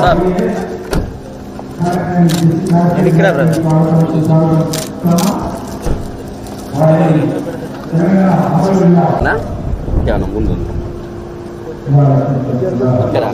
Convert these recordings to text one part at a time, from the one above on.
Sir నేను ఇక్కడ brother నా ఏమన్నా ముందు ఉందా? ఇక్కడా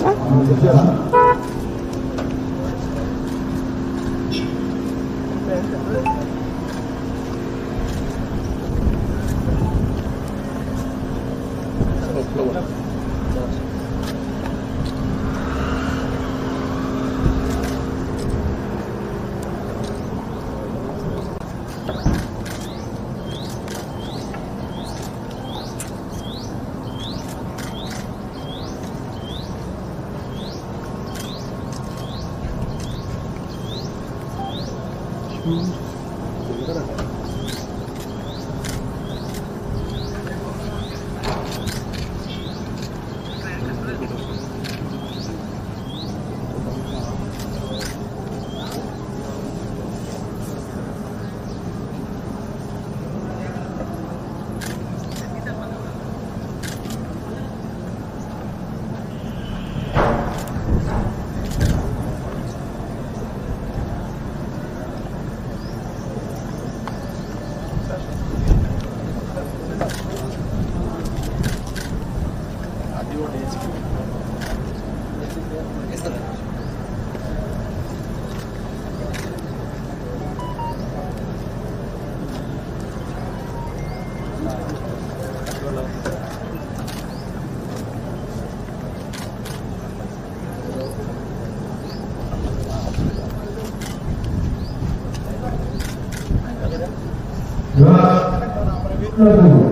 అన్న? ఏనా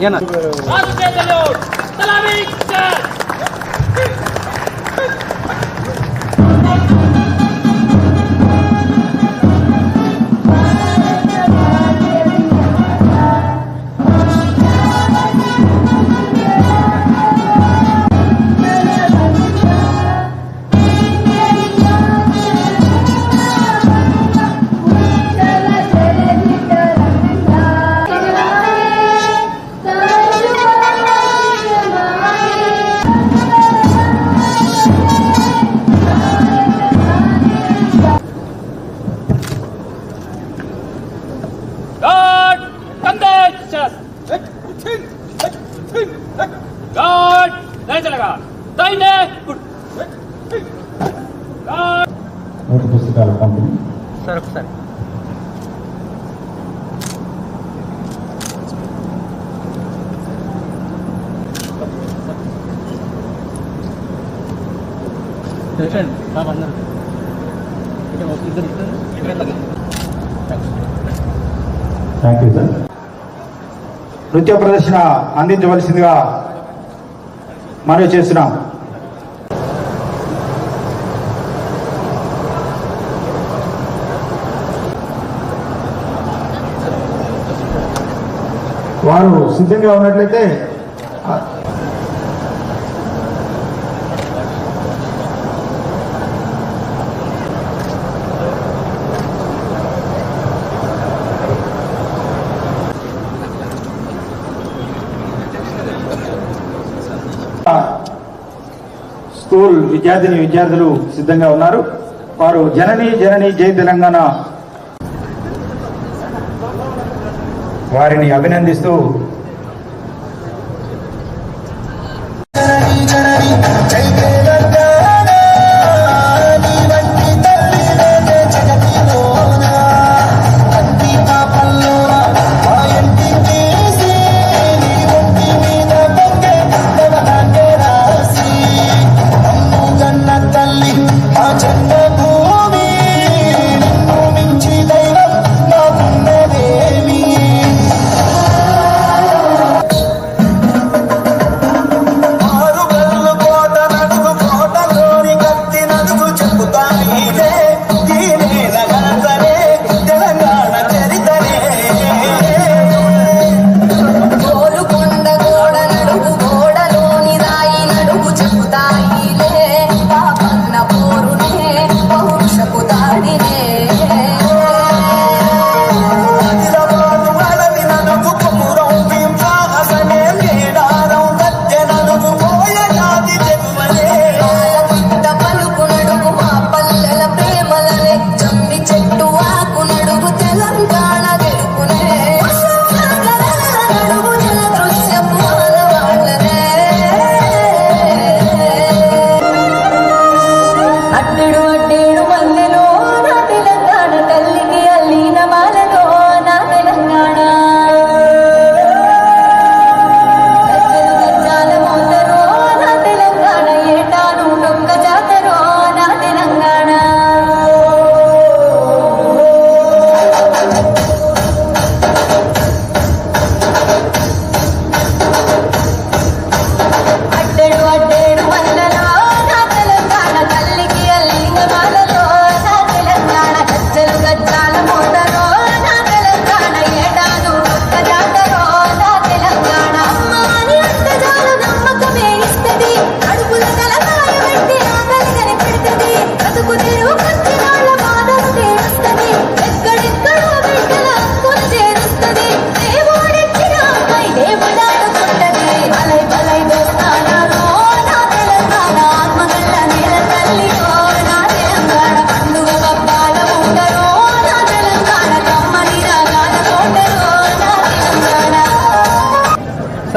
येणार పుస్తకాల పంపిణీ. సార్ ఒకసారి. థ్యాంక్ యూ సార్ నృత్య ప్రదర్శన అందించవలసిందిగా మనవి చేస్తున్నాం. వారు సిద్ధంగా ఉన్నట్లయితే ఆ, స్కూల్ విద్యార్థిని విద్యార్థులు సిద్ధంగా ఉన్నారు. వారు జనని జనని జై తెలంగాణ వారిని అభినందిస్తూ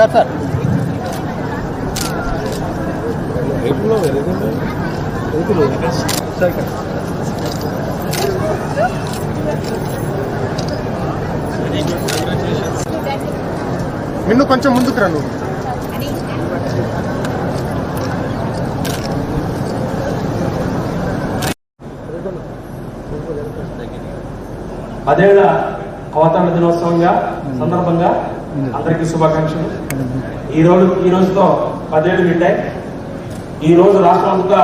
సార్ సార్. నిన్ను కొంచెం ముందుకు రా నువ్వు. అవతరణ దినోత్సవంగా సందర్భంగా అందరికీ శుభాకాంక్షలు. ఈ రోజు ఈ రోజుతో పదేళ్ళు నిండాయి ఈ రోజు రాష్ట్రంలో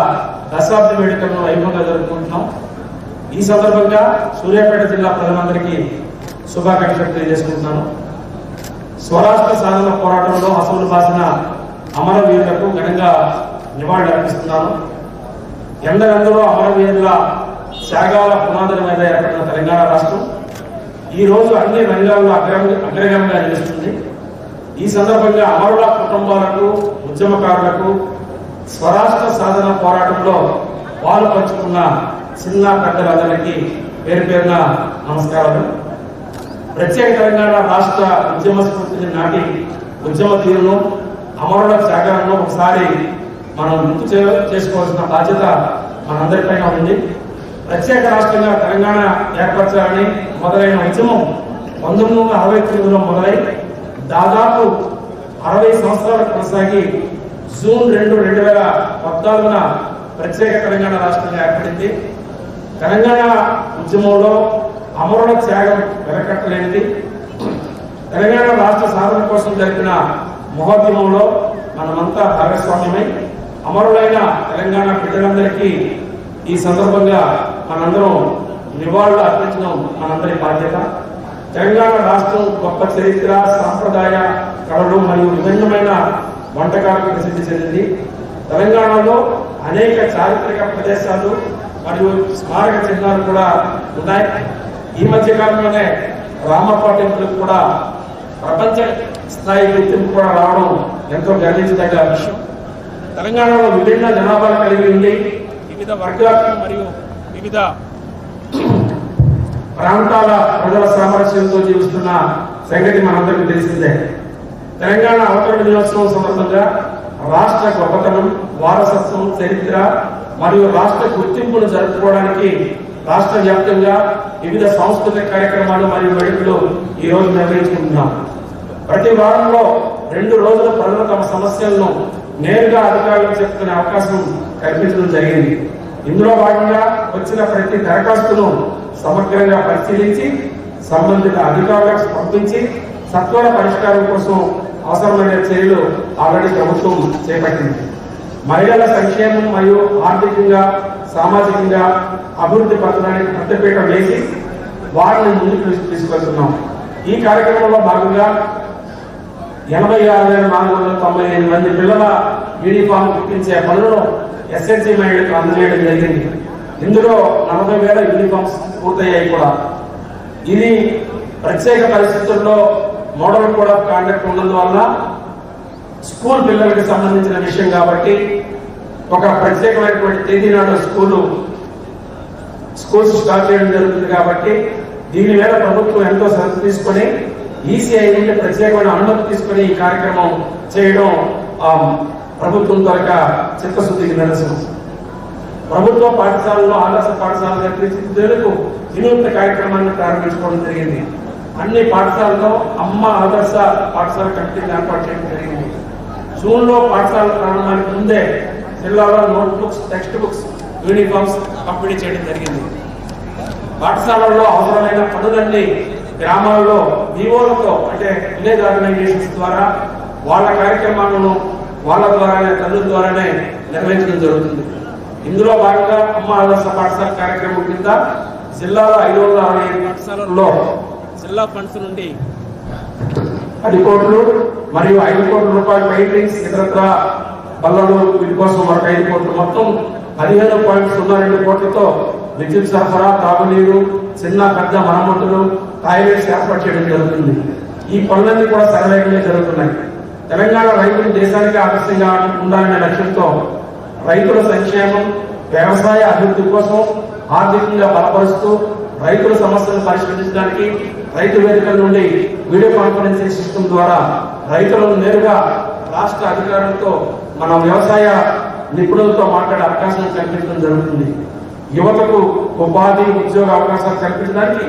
దశాబ్ది వేడుకలను వైభవంగా జరుపుకుంటున్నాం. ఈ సందర్భంగా సూర్యాపేట జిల్లా ప్రజలందరికీ శుభాకాంక్షలు తెలియజేసుకుంటున్నాను. స్వరాష్ట్ర సాధన పోరాటంలో అసలు బాసిన అమరవీరులకు ఘనంగా నివాళులు అర్పిస్తున్నాను. ఎందరెందరో అమరవీరుల త్యాగాల పునాదుల మీద ఏర్పడిన తెలంగాణ రాష్ట్రం ఈ రోజు అన్ని రంగాల్లో అగ్ర అగ్రగంగా నిలుస్తుంది. ఈ సందర్భంగా అమరుల కుటుంబాలకు ఉద్యమకారులకు స్వరాష్ట్ర సాధన పోరాటంలో పాలు పంచుకున్న చిన్న పెద్దలందరికీ పేరు పేరున నమస్కారాలు. ప్రత్యేక తెలంగాణ రాష్ట్ర ఉద్యమ స్ఫూర్తిని నాటి ఉద్యమ తీరును అమరుల త్యాగాలను ఒకసారి మనం గుర్తు చేసుకోవాల్సిన బాధ్యత మనందరిపైన ఉంది. ప్రత్యేక రాష్ట్రంగా తెలంగాణ ఏర్పరచాలని మొదలైన ఉద్యమం పంతొమ్మిది వందల అరవై తొమ్మిదిలో మొదలై దాదాపు అరవై సంవత్సరాలు కొనసాగి జూన్ రెండు రెండు వేల పద్నాలుగున ప్రత్యేక తెలంగాణ రాష్ట్రంగా ఏర్పడింది. తెలంగాణ ఉద్యమంలో అమరుల త్యాగం వెలకట్టలేనిది. తెలంగాణ రాష్ట్ర సాధన కోసం జరిపిన మహోద్యమంలో మనమంతా భాగస్వామ్యమై అమరులైన తెలంగాణ బిడ్డలందరికీ ఈ సందర్భంగా మనందరం నివాళులు అర్పించడం మనందరి బాధ్యత. తెలంగాణ రాష్ట్రం గొప్ప చరిత్ర సాంప్రదాయ కళలు మరియు విభిన్నమైన వంటకాలకు ప్రసిద్ధి చెందింది. తెలంగాణలో అనేక చారిత్రక ప్రదేశాలు మరియు స్మారక చిహ్నాలు కూడా ఉన్నాయి. ఈ మధ్య కాలంలోనే రామప్ప టెంపుల్ కూడా ప్రపంచ స్థాయి గుర్తింపు కూడా రావడం ఎంతో గర్వించదగ్గ విషయం. తెలంగాణలో విభిన్న జనాభాలు కలిగి ఉండి వివిధ వర్గాలు మరియు వివిధ ప్రాంతాల ప్రజల సామరస్యంతో జీవిస్తున్న సంగతి మనందరికీ తెలిసిందే. తెలంగాణ అవతరణ దినోత్సవం సందర్భంగా రాష్ట్ర గొప్పతనం వారసత్వం చరిత్ర మరియు రాష్ట్ర గుర్తింపును జరుపుకోవడానికి రాష్ట్ర వ్యాప్తంగా వివిధ సాంస్కృతిక కార్యక్రమాలు మరియు వేడుకలు ఈ రోజు నిర్వహించుకుంటున్నాం. ప్రతి వారంలో రెండు రోజుల ప్రజలు తమ సమస్యలను నేరుగా అధికారులకు చెప్పుకునే అవకాశం కల్పించడం జరిగింది. ఇందులో భాగంగా వచ్చిన ప్రతి దరఖాస్తును సమగ్రంగా పరిశీలించి సంబంధిత అధికారులకు పంపించి సత్వర పరిష్కారం కోసం అవసరమైన చర్యలు ఆల్రెడీ ప్రభుత్వం చేపట్టింది. మహిళల సంక్షేమం మరియు ఆర్థికంగా సామాజికంగా అభివృద్ధి పథకానికి పెద్దపీట వేసి వారిని ముందుకు తీసుకెళ్తున్నాం. ఈ కార్యక్రమంలో భాగంగా ఎనభై ఆరు వేల నాలుగు వందల తొంభై ఎనిమిది మంది పిల్లల యూనిఫామ్ ఇప్పించే పనులను ఎస్ఎస్సీ మహిళలకు అందజేయడం జరిగింది. ఇందులో నలభై వేల యూనిఫామ్స్ పూర్తయ్యాయి కూడా. ఇది ప్రత్యేక పరిస్థితుల్లో మోడల్ కోడ్ ఆఫ్ కాండక్ట్ ఉన్నందువల్ల స్కూల్ పిల్లలకు సంబంధించిన విషయం కాబట్టి ఒక ప్రత్యేకమైనటువంటి తేదీ నాడు స్కూలు స్కూల్స్ స్టార్ట్ చేయడం జరుగుతుంది కాబట్టి దీని మీద ప్రభుత్వం ఎంతో శ్రద్ధ తీసుకొని ఈసీఐ నుండి ప్రత్యేకమైన అనుమతి తీసుకొని ఈ కార్యక్రమం చేయడం ఆ, ప్రభుత్వం దొరక చిత్తశుద్ధికి నిదర్శనం. ప్రభుత్వ పాఠశాలలో ఆదర్శ పాఠశాల తీర్చిదిద్దేందుకు వినూత్న కార్యక్రమాన్ని ప్రారంభించుకోవడం జరిగింది. అన్ని పాఠశాలలో అమ్మ ఆదర్శ పాఠశాల కమిటీని ఏర్పాటు చేయడం జరిగింది. జూన్లో పాఠశాల ప్రారంభానికి ముందే జిల్లాలో note books text books uniforms పంపిణీ చేయడం జరిగింది. పాఠశాలల్లో అవసరమైన పనులన్నీ గ్రామాల్లో వివోలతో అంటే విలేజ్ ఆర్గనైజేషన్స్ ద్వారా వాళ్ళ కార్యక్రమాలను వాళ్ళ ద్వారానే తల్లుల ద్వారానే నిర్వహించడం జరుగుతుంది. ఇందులో భాగంగా అమ్మ ఆదర్శ పాఠశాల కార్యక్రమం కింద జిల్లాలో ఐదు వందల అరవై ఐదు పాఠశాలల్లో జిల్లా ఫండ్స్ నుండి పది కోట్లు మరియు ఐదు కోట్ల రూపాయల పెయింటింగ్స్ ఇతరత్ర బల్లలు వీటి కోసం మరొక ఐదు కోట్లు మొత్తం పదిహేను పాయింట్ సున్నా రెండు కోట్లతో విద్యుత్ సరఫరా తాగునీరు చిన్న పెద్ద మరమ్మతులు టాయిలెట్స్ ఏర్పాటు చేయడం జరుగుతుంది. ఈ పనులన్నీ కూడా సరళంగా జరుగుతున్నాయి. తెలంగాణ రైతులు దేశానికి ఆదర్శంగా ఉండాలనే లక్ష్యంతో రైతుల సంక్షేమం వ్యవసాయ అభివృద్ధి కోసం ఆర్థికంగా బలపరుస్తూ రైతుల సమస్యలను పరిష్కరించడానికి రైతు వేదికల నుండి వీడియో కాన్ఫరెన్సింగ్ సిస్టమ్ ద్వారా రైతులను నేరుగా రాష్ట్ర అధికారులతో మన వ్యవసాయ నిపుణులతో మాట్లాడే అవకాశం కల్పించడం జరుగుతుంది. యువతకు ఉపాధి ఉద్యోగ అవకాశాలు కల్పించడానికి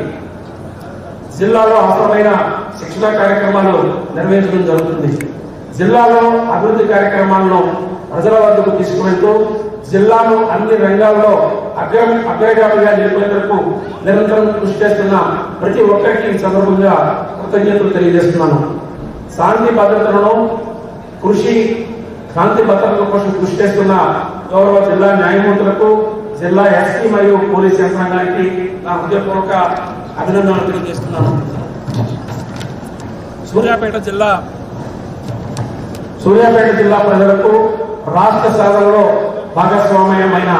జిల్లాలో అవసరమైన శిక్షణ కార్యక్రమాలు నిర్వహించడం జరుగుతుంది. జిల్లాలో అభివృద్ధి కార్యక్రమాలను ప్రజల వద్దకు తీసుకువెళ్తూ జిల్లాను అన్ని రంగాల్లో అగ్ర అగ్రగామిగా నిలిపేందుకు నిరంతరం కృషి చేస్తున్న ప్రతి ఒక్కరికి ఈ సందర్భంగా కృతజ్ఞతలు తెలియజేస్తున్నాను. శాంతి భద్రతలను కృషి శాంతి భద్రతల కోసం కృషి చేస్తున్న గౌరవ జిల్లా న్యాయమూర్తులకు జిల్లా ఎస్పీ మరియు పోలీస్ యంత్రాంగానికి నా హృదయపూర్వక అభినందనలు తెలియజేస్తున్నాను. సూర్యాపేట జిల్లా సూర్యాపేట జిల్లా ప్రజలకు రాష్ట్ర సాధనలో భాగస్వామ్యమైన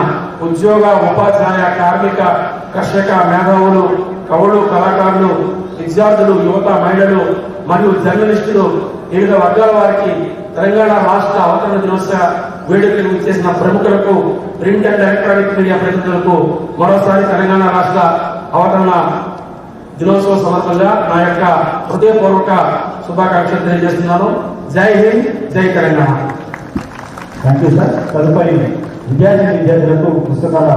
ఉద్యోగ ఉపాధ్యాయ కార్మిక కర్షక మేధావులు కవులు కళాకారులు విద్యార్థులు యువత మహిళలు మరియు జర్నలిస్టులు వివిధ వర్గాల వారికి తెలంగాణ రాష్ట్ర అవతరణ దినోత్సవ వేడుకలు చేసిన ప్రముఖులకు ప్రింట్ అండ్ ఎలక్ట్రానిక్ మీడియా ప్రతినిధులకు మరోసారి తెలంగాణ రాష్ట్ర అవతరణ దినోత్సవ సందర్భంగా నా యొక్క హృదయపూర్వక శుభాకాంక్షలు తెలియజేస్తున్నాను. జై హింద్ జై తెలంగాణ థ్యాంక్ యూ సార్ తదుపరి విద్యార్థి విద్యార్థులకు పుస్తకాల